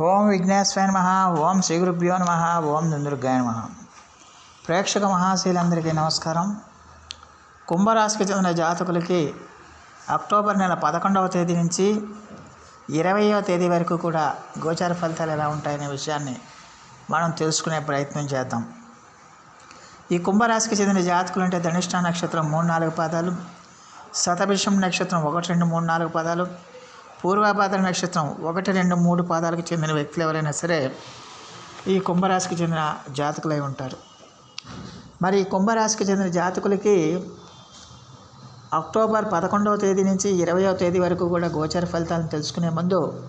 ఓం విఘ్నేశ్వర నమ ఓం శ్రీ గురుభ్యో నమ ఓం దుందుర్గాయ నమ. ప్రేక్షక మహాశీలందరికీ నమస్కారం. కుంభరాశికి చెందిన జాతకులకి అక్టోబర్ నెల పదకొండవ తేదీ నుంచి ఇరవయవ తేదీ వరకు కూడా గోచార ఫలితాలు ఎలా ఉంటాయనే విషయాన్ని మనం తెలుసుకునే ప్రయత్నం చేద్దాం. ఈ కుంభరాశికి చెందిన జాతకులు అంటే ధనిష్ట నక్షత్రం మూడు నాలుగు పాదాలు శతభిషం నక్షత్రం ఒకటి రెండు మూడు నాలుగు పాదాలు పూర్వాభాద్ర నక్షత్రం ఒకటి రెండు మూడు పాదాలకు చెందిన వ్యక్తులు ఎవరైనా సరే ఈ కుంభరాశికి చెందిన జాతకులై ఉంటారు. మరి ఈ కుంభరాశికి చెందిన జాతకులకి అక్టోబర్ పదకొండవ తేదీ నుంచి ఇరవయో తేదీ వరకు కూడా గోచర ఫలితాలను తెలుసుకునే ముందు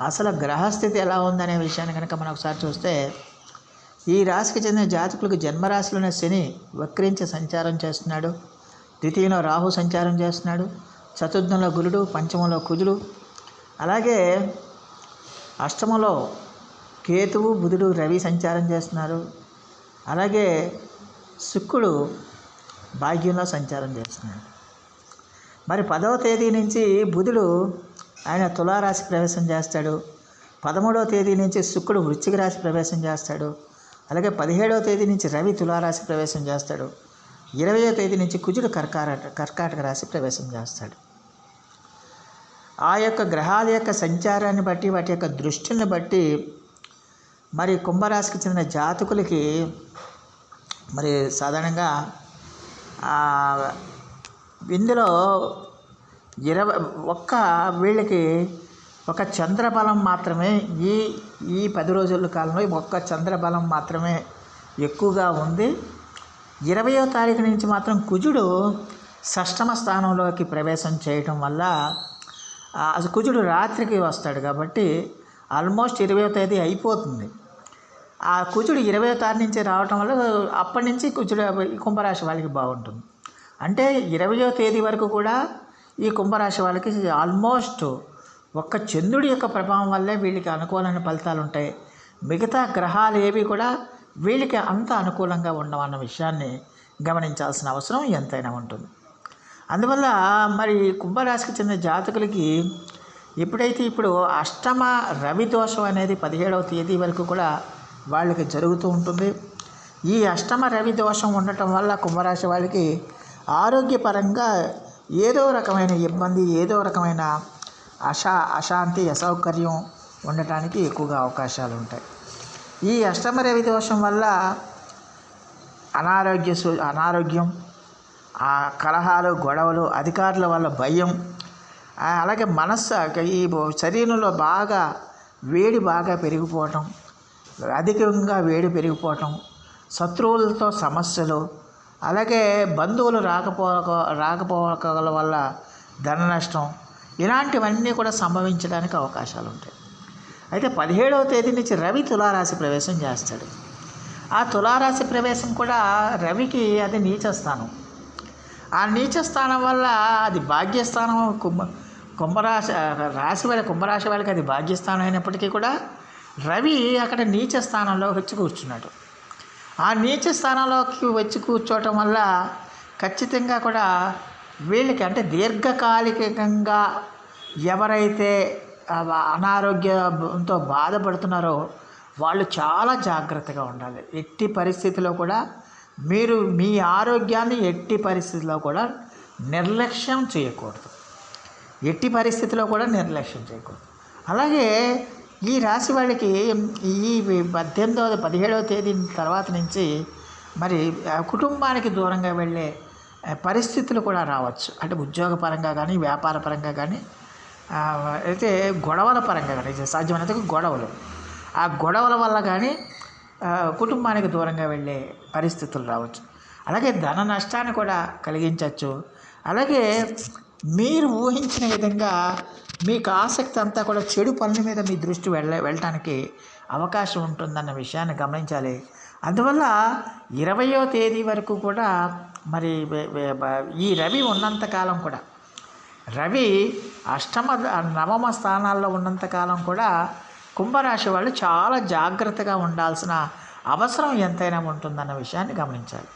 అసలు గ్రహస్థితి ఎలా ఉందనే విషయాన్ని కనుక మనం ఒకసారి చూస్తే ఈ రాశికి చెందిన జాతకులకు జన్మరాశిలోనే శని వక్రించి సంచారం చేస్తున్నాడు. ద్వితీయంలో రాహు సంచారం చేస్తున్నాడు. చతుర్థంలో గురుడు పంచమంలో కుజుడు అలాగే అష్టమలో కేతువు బుధుడు రవి సంచారం చేస్తున్నారు. అలాగే శుక్రుడు భాగ్యంలో సంచారం చేస్తున్నాడు మరి పదవ తేదీ నుంచి బుధుడు ఆయన తులారాశి ప్రవేశం చేస్తాడు. పదమూడవ తేదీ నుంచి శుక్రుడు వృశ్చిక రాశి ప్రవేశం చేస్తాడు. అలాగే పదిహేడవ తేదీ నుంచి రవి తులారాశి ప్రవేశం చేస్తాడు. ఇరవయో తేదీ నుంచి కుజుడు కర్కాటక కర్కాటక రాశి ప్రవేశం చేస్తాడు. ఆ యొక్క గ్రహాల యొక్క సంచారాన్ని బట్టి వాటి యొక్క దృష్టిని బట్టి మరి కుంభరాశికి చెందిన జాతకులకి మరి సాధారణంగా ఇందులో ఇరవై ఒక్క వీళ్ళకి ఒక చంద్రబలం మాత్రమే ఈ ఈ పది రోజుల కాలంలో ఒక్క చంద్రబలం మాత్రమే ఎక్కువగా ఉంది. ఇరవయో తారీఖు నుంచి మాత్రం కుజుడు షష్టమ స్థానంలోకి ప్రవేశం చేయటం వల్ల కుజుడు రాత్రికి వస్తాడు కాబట్టి ఆల్మోస్ట్ ఇరవయో తేదీ అయిపోతుంది. ఆ కుజుడు ఇరవయో తారీఖు నుంచి రావటం వల్ల అప్పటి నుంచి కుజుడు కుంభరాశి వాళ్ళకి బాగుంటుంది. అంటే ఇరవయో తేదీ వరకు కూడా ఈ కుంభరాశి వాళ్ళకి ఆల్మోస్ట్ ఒక్క చంద్రుడి యొక్క ప్రభావం వల్లే వీళ్ళకి అనుకూలమైన ఫలితాలు ఉంటాయి. మిగతా గ్రహాలు ఏవి కూడా వీళ్ళకి అంత అనుకూలంగా ఉండవన్న విషయాన్ని గమనించాల్సిన అవసరం ఎంతైనా ఉంటుంది. అందువల్ల మరి కుంభరాశికి చెందిన జాతకులకి ఎప్పుడైతే ఇప్పుడు అష్టమ రవి దోషం అనేది పదిహేడవ తేదీ వరకు కూడా వాళ్ళకి జరుగుతూ ఉంటుంది. ఈ అష్టమ రవి దోషం ఉండటం వల్ల కుంభరాశి వాళ్ళకి ఆరోగ్యపరంగా ఏదో రకమైన ఇబ్బంది ఏదో రకమైన అశా అశాంతి అసౌకర్యం ఉండటానికి ఎక్కువగా అవకాశాలు ఉంటాయి. ఈ అష్టమ రవి దోషం వల్ల అనారోగ్య అనారోగ్యం ఆ కలహాలు గొడవలు అధికారుల వల్ల భయం. అలాగే మనస్సు ఈ శరీరంలో బాగా వేడి బాగా పెరిగిపోవటం అధికంగా వేడి పెరిగిపోవటం శత్రువులతో సమస్యలు అలాగే బంధువులు రాకపో రాకపోకల వల్ల ధన నష్టం ఇలాంటివన్నీ కూడా సంభవించడానికి అవకాశాలు ఉంటాయి. అయితే పదిహేడవ తేదీ నుంచి రవి తులారాశి ప్రవేశం చేస్తాడు. ఆ తులారాశి ప్రవేశం కూడా రవికి అది నీచేస్తాను ఆ నీచ స్థానం వల్ల అది భాగ్యస్థానం కుంభ కుంభరాశి రాశి వాళ్ళ కుంభరాశి వాళ్ళకి అది భాగ్యస్థానం అయినప్పటికీ కూడా రవి అక్కడ నీచ స్థానంలో వచ్చి కూర్చున్నాడు. ఆ నీచ స్థానంలోకి వచ్చి కూర్చోవటం వల్ల ఖచ్చితంగా కూడా వీళ్ళకి అంటే దీర్ఘకాలికంగా ఎవరైతే అనారోగ్యంతో బాధపడుతున్నారో వాళ్ళు చాలా జాగ్రత్తగా ఉండాలి. ఎట్టి పరిస్థితిలో కూడా మీరు మీ ఆరోగ్యాన్ని ఎట్టి పరిస్థితిలో కూడా నిర్లక్ష్యం చేయకూడదు. ఎట్టి పరిస్థితిలో కూడా నిర్లక్ష్యం చేయకూడదు. అలాగే ఈ రాశి వాళ్ళకి ఈ పద్దెనిమిదవ పదిహేడవ తేదీ తర్వాత నుంచి మరి కుటుంబానికి దూరంగా వెళ్ళే పరిస్థితులు కూడా రావచ్చు. అంటే ఉద్యోగపరంగా కానీ వ్యాపార పరంగా కానీ అయితే గొడవల పరంగా కానీ సాధ్యమైనంత గొడవలు. ఆ గొడవల వల్ల కానీ కుటుంబానికి దూరంగా వెళ్ళే పరిస్థితులు రావచ్చు. అలాగే ధన నష్టాన్ని కూడా కలిగించవచ్చు. అలాగే మీరు ఊహించిన విధంగా మీకు ఆసక్తి అంతా కూడా చెడు పనుల మీద మీ దృష్టి వెళ్ళ వెళ్ళటానికి అవకాశం ఉంటుందన్న విషయాన్ని గమనించాలి. అందువల్ల ఇరవయో తేదీ వరకు కూడా మరి ఈ రవి ఉన్నంతకాలం కూడా రవి అష్టమ నవమ స్థానాల్లో ఉన్నంతకాలం కూడా కుంభరాశి వాళ్ళు చాలా జాగ్రత్తగా ఉండాల్సిన అవసరం ఎంతైనా ఉంటుందన్న విషయాన్ని గమనించాలి.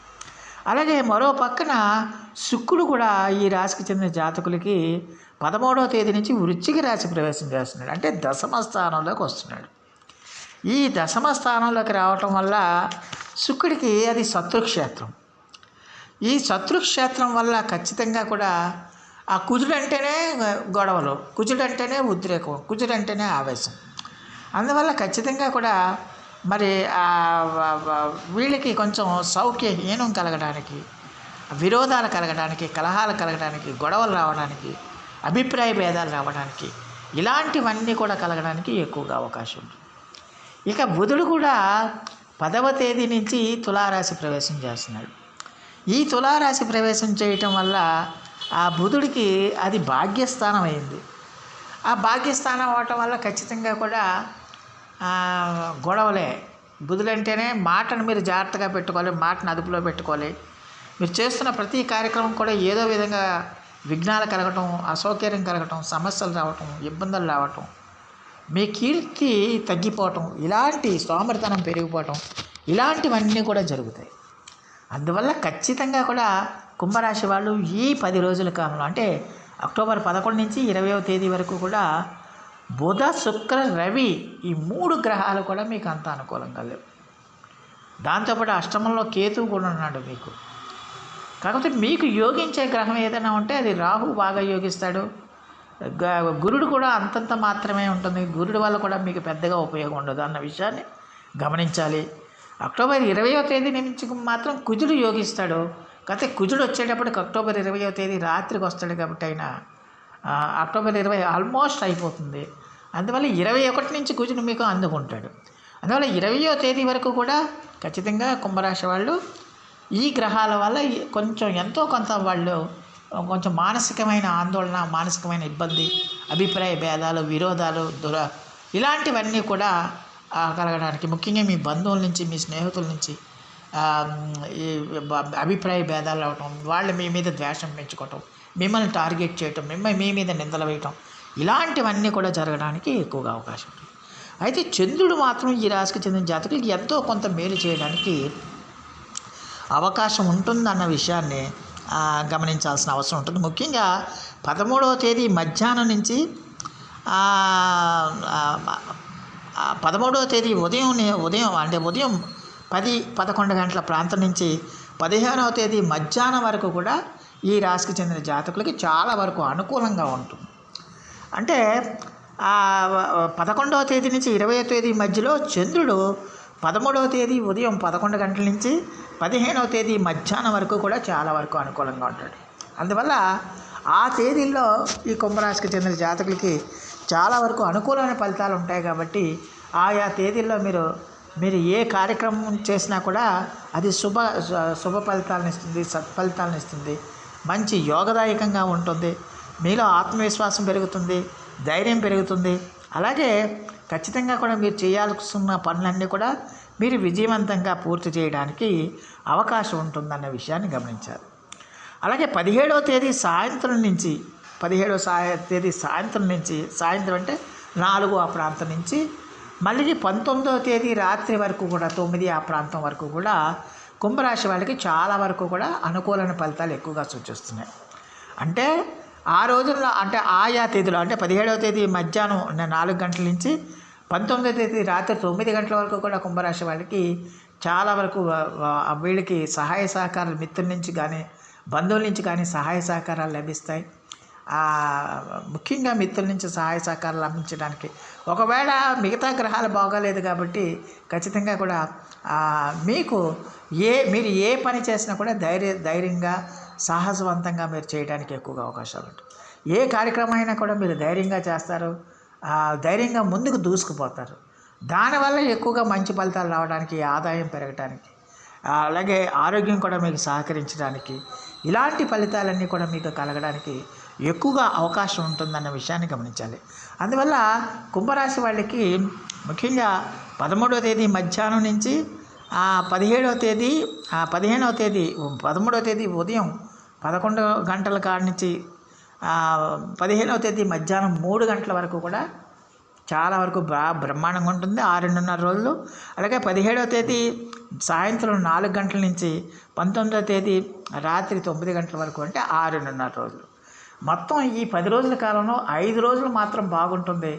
అలాగే మరో పక్కన శుక్రుడు కూడా ఈ రాశికి చెందిన జాతకులకి పదమూడవ తేదీ నుంచి వృశ్చిక రాశి ప్రవేశం చేస్తున్నాడు. అంటే దశమ స్థానంలోకి వస్తున్నాడు. ఈ దశమ స్థానంలోకి రావటం వల్ల శుక్రుడికి అది శత్రుక్షేత్రం. ఈ శత్రుక్షేత్రం వల్ల ఖచ్చితంగా కూడా ఆ కుజుడంటేనే గొడవలు కుజుడంటేనే ఉద్రేకం కుజుడంటేనే ఆవేశం. అందువల్ల ఖచ్చితంగా కూడా మరి వీళ్ళకి కొంచెం సౌఖ్యహీనం కలగడానికి విరోధాలు కలగడానికి కలహాలు కలగడానికి గొడవలు రావడానికి అభిప్రాయ భేదాలు రావడానికి ఇలాంటివన్నీ కూడా కలగడానికి ఎక్కువగా అవకాశం ఉంది. ఇక బుధుడు కూడా పదవ తేదీ నుంచి తులారాశి ప్రవేశం చేస్తున్నాడు. ఈ తులారాశి ప్రవేశం చేయటం వల్ల ఆ బుధుడికి అది భాగ్యస్థానం అయింది. ఆ భాగ్యస్థానం అవటం వల్ల ఖచ్చితంగా కూడా గొడవలే. బుధులంటేనే మాటను మీరు జాగ్రత్తగా పెట్టుకోవాలి మాటను అదుపులో పెట్టుకోవాలి. మీరు చేస్తున్న ప్రతి కార్యక్రమం కూడా ఏదో విధంగా విఘ్నాలు కలగటం అసౌకర్యం కలగటం సమస్యలు రావటం ఇబ్బందులు రావటం మీ కీర్తి తగ్గిపోవటం ఇలాంటి సోమరితనం పెరిగిపోవటం ఇలాంటివన్నీ కూడా జరుగుతాయి. అందువల్ల ఖచ్చితంగా కూడా కుంభరాశి వాళ్ళు ఈ పది రోజుల కాలంలో అంటే అక్టోబర్ పదకొండు నుంచి ఇరవైవ తేదీ వరకు కూడా బుధ శుక్ర రవి ఈ మూడు గ్రహాలు కూడా మీకు అంత అనుకూలంగా లేవు. దాంతోపాటు అష్టమంలో కేతువు కూడా ఉన్నాడు మీకు. కాకపోతే మీకు యోగించే గ్రహం ఏదైనా ఉంటే అది రాహు బాగా యోగిస్తాడు. గురుడు కూడా అంతంత మాత్రమే ఉంటుంది. గురుడు వల్ల కూడా మీకు పెద్దగా ఉపయోగం ఉండదు అన్న విషయాన్ని గమనించాలి. అక్టోబర్ ఇరవయో తేదీ నుంచి మాత్రం కుజుడు యోగిస్తాడు. కాకపోతే కుజుడు వచ్చేటప్పటికి అక్టోబర్ ఇరవయో తేదీ రాత్రికి వస్తాడు కాబట్టి ఆయన అక్టోబర్ ఇరవై ఆల్మోస్ట్ అయిపోతుంది. అందువల్ల ఇరవై ఒకటి నుంచి కుజుడు మీకు అందుకుంటాడు. అందువల్ల ఇరవయో తేదీ వరకు కూడా ఖచ్చితంగా కుంభరాశి వాళ్ళు ఈ గ్రహాల వల్ల ఈ- కొంచెం ఎంతో కొంత వాళ్ళు కొంచెం మానసికమైన ఆందోళన మానసికమైన ఇబ్బంది అభిప్రాయ భేదాలు విరోధాలు దుర ఇలాంటివన్నీ కూడా కలగడానికి ముఖ్యంగా మీ బంధువుల నుంచి మీ స్నేహితుల నుంచి అభిప్రాయ భేదాలు అవటం వాళ్ళు మీ మీద ద్వేషం పెంచుకోవటం మిమ్మల్ని టార్గెట్ చేయటం మిమ్మల్ని మీ మీద నిందలు వేయటం ఇలాంటివన్నీ కూడా జరగడానికి ఎక్కువగా అవకాశం ఉంటుంది. అయితే చంద్రుడు మాత్రం ఈ రాశికి చెందిన జాతకులకి ఎంతో కొంత మేలు చేయడానికి అవకాశం ఉంటుందన్న విషయాన్ని గమనించాల్సిన అవసరం ఉంటుంది. ముఖ్యంగా పదమూడవ తేదీ మధ్యాహ్నం నుంచి పదమూడవ తేదీ ఉదయం ఉదయం అంటే ఉదయం పది పదకొండు గంటల ప్రాంతం నుంచి పదిహేనవ తేదీ మధ్యాహ్నం వరకు కూడా ఈ రాశికి చెందిన జాతకులకి చాలా వరకు అనుకూలంగా ఉంటుంది. అంటే పదకొండవ తేదీ నుంచి ఇరవై తేదీ మధ్యలో చంద్రుడు పదమూడవ తేదీ ఉదయం పదకొండు గంటల నుంచి పదిహేనవ తేదీ మధ్యాహ్నం వరకు కూడా చాలా వరకు అనుకూలంగా ఉంటాడు. అందువల్ల ఆ తేదీల్లో ఈ కుంభరాశికి చెందిన జాతకులకి చాలా వరకు అనుకూలమైన ఫలితాలు ఉంటాయి కాబట్టి ఆయా తేదీల్లో మీరు మీరు ఏ కార్యక్రమం చేసినా కూడా అది శుభ శుభ ఫలితాలను ఇస్తుంది సత్ఫలితాలను ఇస్తుంది. మంచి యోగదాయకంగా ఉంటుంది. మీలో ఆత్మవిశ్వాసం పెరుగుతుంది ధైర్యం పెరుగుతుంది. అలాగే ఖచ్చితంగా కూడా మీరు చేయాల్సిన పనులన్నీ కూడా మీరు విజయవంతంగా పూర్తి చేయడానికి అవకాశం ఉంటుందన్న విషయాన్ని గమనించాలి. అలాగే పదిహేడవ తేదీ సాయంత్రం నుంచి పదిహేడవ సాయ తేదీ సాయంత్రం నుంచి సాయంత్రం అంటే నాలుగు ఆ ప్రాంతం నుంచి మళ్ళీ పంతొమ్మిదవ తేదీ రాత్రి వరకు కూడా తొమ్మిది ఆ ప్రాంతం వరకు కూడా కుంభరాశి వాళ్ళకి చాలా వరకు కూడా అనుకూలమైన ఫలితాలు ఎక్కువగా సూచిస్తున్నాయి. అంటే ఆ రోజుల్లో అంటే ఆయా తేదీలో అంటే పదిహేడవ తేదీ మధ్యాహ్నం నాలుగు గంటల నుంచి పంతొమ్మిదవ తేదీ రాత్రి తొమ్మిది గంటల వరకు కూడా కుంభరాశి వాళ్ళకి చాలా వరకు వీళ్ళకి సహాయ సహకారాలు మిత్రుల నుంచి కానీ బంధువుల నుంచి కానీ సహాయ సహకారాలు లభిస్తాయి. ముఖ్యంగా మిత్రుల నుంచి సహాయ సహకారాలు లభించడానికి ఒకవేళ మిగతా గ్రహాలు బాగోలేదు కాబట్టి ఖచ్చితంగా కూడా మీకు ఏ మీరు ఏ పని చేసినా కూడా ధైర్య ధైర్యంగా సాహసవంతంగా మీరు చేయడానికి ఎక్కువగా అవకాశాలు ఉంటాయి. ఏ కార్యక్రమం అయినా కూడా మీరు ధైర్యంగా చేస్తారు. ధైర్యంగా ముందుకు దూసుకుపోతారు. దానివల్ల ఎక్కువగా మంచి ఫలితాలు రావడానికి ఆదాయం పెరగడానికి అలాగే ఆరోగ్యం కూడా మీకు సహకరించడానికి ఇలాంటి ఫలితాలన్నీ కూడా మీకు కలగడానికి ఎక్కువగా అవకాశం ఉంటుందన్న విషయాన్ని గమనించాలి. అందువల్ల కుంభరాశి వాళ్ళకి ముఖ్యంగా పదమూడవ తేదీ మధ్యాహ్నం నుంచి పదిహేడవ తేదీ పదిహేనవ తేదీ పదమూడవ తేదీ ఉదయం పదకొండు గంటల కాడి నుంచి పదిహేనవ తేదీ మధ్యాహ్నం మూడు గంటల వరకు కూడా చాలా వరకు బా బ్రహ్మాండంగా ఉంటుంది. ఆ రెండున్నర రోజులు. అలాగే పదిహేడవ తేదీ సాయంత్రం నాలుగు గంటల నుంచి పంతొమ్మిదవ తేదీ రాత్రి తొమ్మిది గంటల వరకు అంటే ఆ రెండున్నర రోజులు. మొత్తం ఈ పది రోజుల కాలంలో ఐదు రోజులు మాత్రం బాగుంటుంది.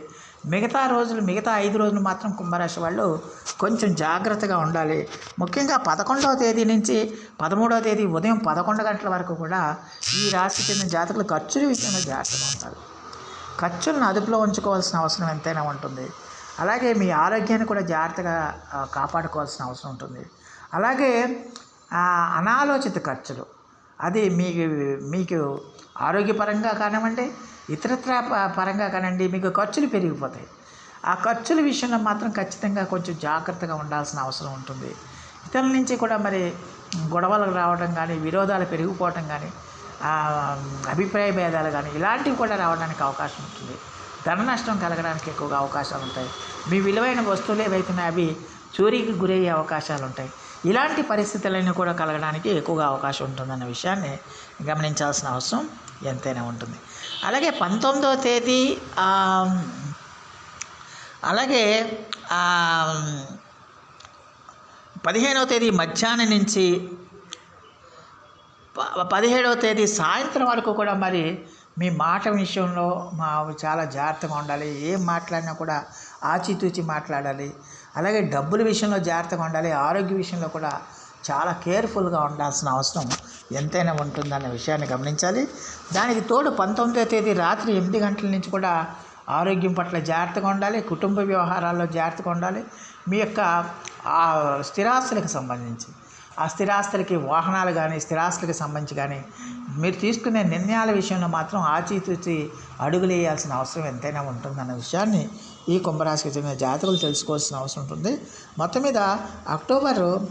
మిగతా రోజులు మిగతా ఐదు రోజులు మాత్రం కుంభరాశి వాళ్ళు కొంచెం జాగ్రత్తగా ఉండాలి. ముఖ్యంగా పదకొండవ తేదీ నుంచి పదమూడవ తేదీ ఉదయం పదకొండు గంటల వరకు కూడా ఈ రాశి చెందిన జాతకులు ఖర్చుల విషయంలో జాగ్రత్తగా ఉండాలి. ఖర్చులను అదుపులో ఉంచుకోవాల్సిన అవసరం ఎంతైనా ఉంటుంది. అలాగే మీ ఆరోగ్యాన్ని కూడా జాగ్రత్తగా కాపాడుకోవాల్సిన అవసరం ఉంటుంది. అలాగే అనాలోచిత ఖర్చులు. అది మీకు మీకు ఆరోగ్యపరంగా కానివ్వండి ఇతరత్ర ప- పరంగా కానివ్వండి మీకు ఖర్చులు పెరిగిపోతాయి. ఆ ఖర్చుల విషయంలో మాత్రం ఖచ్చితంగా కొంచెం జాగ్రత్తగా ఉండాల్సిన అవసరం ఉంటుంది. ఇతరుల నుంచి కూడా మరి గొడవలు రావడం కానీ విరోధాలు పెరిగిపోవటం కానీ అభిప్రాయ భేదాలు కానీ ఇలాంటివి కూడా రావడానికి అవకాశం ఉంటుంది. ధన నష్టం కలగడానికి ఎక్కువగా అవకాశాలు ఉంటాయి. మీ విలువైన వస్తువులు ఏవైతున్నాయో అవి చోరీకి గురయ్యే అవకాశాలు ఉంటాయి. ఇలాంటి పరిస్థితులన్నీ కూడా కలగడానికి ఎక్కువగా అవకాశం ఉంటుందన్న విషయాన్ని గమనించాల్సిన అవసరం ఎంతైనా ఉంటుంది. అలాగే పంతొమ్మిదవ తేదీ అలాగే పదిహేనవ తేదీ మధ్యాహ్నం నుంచి ప- పదిహేడవ తేదీ సాయంత్రం వరకు కూడా మరి మీ మాట విషయంలో మా చాలా జాగ్రత్తగా ఉండాలి. ఏం మాట్లాడినా కూడా ఆచితూచి మాట్లాడాలి. అలాగే డబ్బుల విషయంలో జాగ్రత్తగా ఉండాలి ఆరోగ్య విషయంలో కూడా చాలా కేర్ఫుల్గా ఉండాల్సిన అవసరం ఎంతైనా ఉంటుందన్న విషయాన్ని గమనించాలి. దానికి తోడు పంతొమ్మిదవ తేదీ రాత్రి ఎనిమిది గంటల నుంచి కూడా ఆరోగ్యం పట్ల జాగ్రత్తగా ఉండాలి కుటుంబ వ్యవహారాల్లో జాగ్రత్తగా ఉండాలి. మీ యొక్క ఆ స్థిరాస్తులకు సంబంధించి ఆ స్థిరాస్తులకి వాహనాలు కానీ స్థిరాస్తులకు సంబంధించి కానీ మీరు తీసుకునే నిర్ణయాల విషయంలో మాత్రం ఆచితూచి అడుగులు వేయాల్సిన అవసరం ఎంతైనా ఉంటుందన్న విషయాన్ని ఈ కుంభరాశికి చెందిన జాతకులు తెలుసుకోవాల్సిన అవసరం ఉంటుంది. మొత్తం మీద అక్టోబరు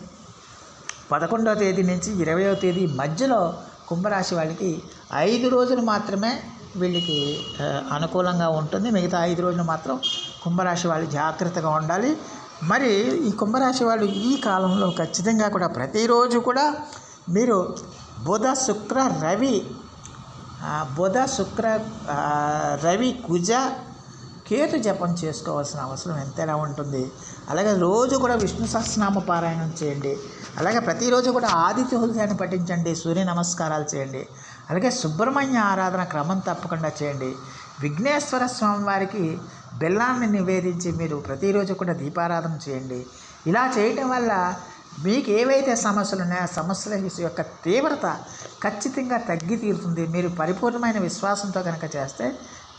పదకొండవ తేదీ నుంచి ఇరవయో తేదీ మధ్యలో కుంభరాశి వాళ్ళకి ఐదు రోజులు మాత్రమే వీళ్ళకి అనుకూలంగా ఉంటుంది. మిగతా ఐదు రోజులు మాత్రం కుంభరాశి వాళ్ళు జాగ్రత్తగా ఉండాలి. మరి ఈ కుంభరాశి వాళ్ళు ఈ కాలంలో ఖచ్చితంగా కూడా ప్రతిరోజు కూడా మీరు బుధ శుక్ర రవి బుధ శుక్ర రవి కుజ కేతు జపం చేసుకోవాల్సిన అవసరం ఎంతైనా ఉంటుంది. అలాగే రోజు కూడా విష్ణు సహస్రనామ పారాయణం చేయండి. అలాగే ప్రతిరోజు కూడా ఆదిత్య హృదయాన్ని పఠించండి సూర్య నమస్కారాలు చేయండి. అలాగే సుబ్రహ్మణ్య ఆరాధన క్రమం తప్పకుండా చేయండి. విఘ్నేశ్వర స్వామి వారికి బెల్లాన్ని నివేదించి మీరు ప్రతిరోజు కూడా దీపారాధన చేయండి. ఇలా చేయటం వల్ల మీకు ఏవైతే సమస్యలు ఉన్నాయో ఆ సమస్యల యొక్క తీవ్రత ఖచ్చితంగా తగ్గి తీరుతుంది. మీరు పరిపూర్ణమైన విశ్వాసంతో కనుక చేస్తే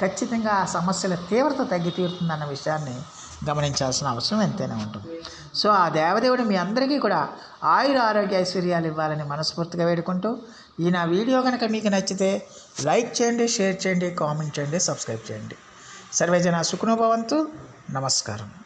ఖచ్చితంగా ఆ సమస్యల తీవ్రత తగ్గి తీరుతుందన్న విషయాన్ని గమనించాల్సిన అవసరం ఎంతైనా ఉంటుంది. సో ఆ దేవదేవుడు మీ అందరికీ కూడా ఆయుర ఆరోగ్య ఐశ్వర్యాలు ఇవ్వాలని మనస్ఫూర్తిగా వేడుకుంటూ ఈ నా వీడియో కనుక మీకు నచ్చితే లైక్ చేయండి షేర్ చేయండి కామెంట్ చేయండి సబ్స్క్రైబ్ చేయండి. సర్వేజన సుఖనుభవంతు నమస్కారం.